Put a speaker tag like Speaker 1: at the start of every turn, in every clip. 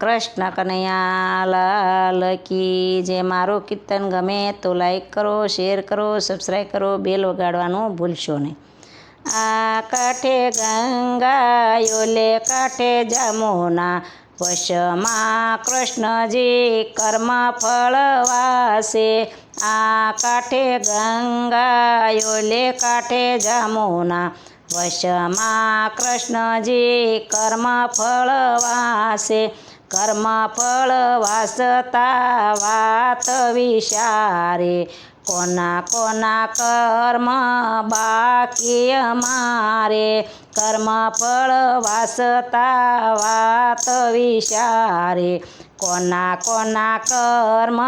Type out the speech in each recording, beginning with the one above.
Speaker 1: કૃષ્ણ કનૈયા લાલ કી જે મારું કીર્તન ગમે તો લાઈક કરો શેર કરો સબસ્ક્રાઈબ કરો બેલ વગાડવાનું ભૂલશો નહીં. આ કાંઠે ગંગાયોલે કાંઠે જમુના વશમાં કૃષ્ણજી કર્મ ફળવાસે આ કાંઠે ગંગાયોલે કાંઠે જમુના વશમાં કૃષ્ણજી કર્મ ફળવાસે કર્મ ફળ વાસતા વાત વિચારે. કોના કોના કર્મ બાકી અમારે કર્મ ફળ વાસતા વાત વિચારે. કોના કોના કર્મ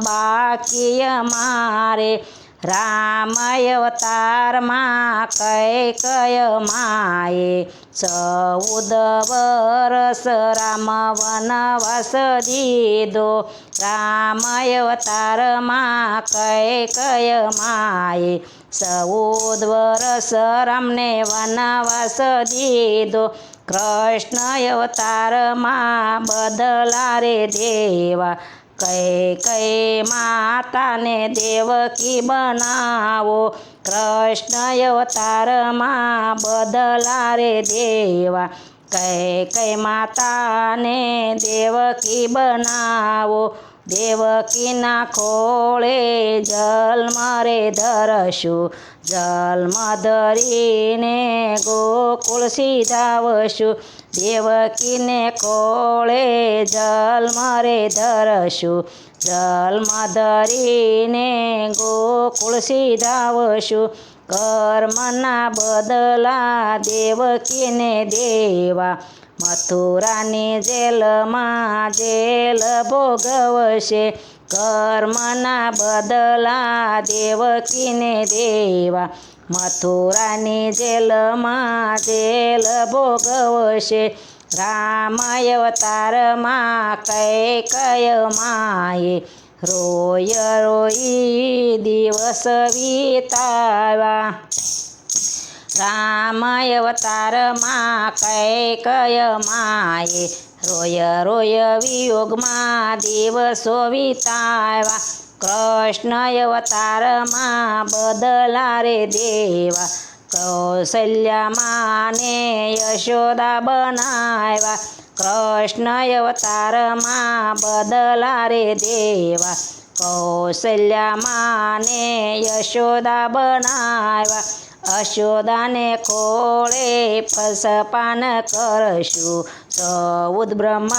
Speaker 1: બાકી અમારે રામ અવતારમાં કઈ કય માએ ચૌદ વરસ રામ વનવાસ દીધો રામ અવતારમાં કઈ કય માએ ચૌદ વરસ રામને વનવાસ દીધો કૃષ્ણ અવતારમાં બદલા રે દેવા કઈ કઈ માતાને દેવકી બનાવો? કૃષ્ણ અવતારમાં બદલા રે દેવા. કઈ કઈ માતાને દેવકી બનાવો? દેવકીના ખોળે જન્મ રે ધરશું જન્મ ધરીને ગોકુળ સીધાવશું. દેવકીને ખોળે જન્મ રે ધરશું જન્મ ધરીને ગોકુળ સીધાવશું. કર્મના બદલા દેવકીને દેવા મથુરાની જેલમાં જેલ ભોગવશે કર્મના બદલા દેવકીને દેવા મથુરાની જેલમાં જેલ ભોગવશે રામ અવતારમાં કઈ કય માએ રોય રોઈ દિવસ વિતાવા રામ અવતારમાં કઈ કય માએ રોય રોય વિયોગમાં દિવસો વિતાવા કૃષ્ણ અવતારમાં બદલા રે દેવા. કૌશલ્યમાને યશોદા બનાવ્યા. કૃષ્ણ અવતારમાં બદલા રે દેવા. કૌશલ્યમાને યશોદા બનાવ્યા. અશોદાને ખોળે પસપાન કરશું. સૌદ બ્રહ્મા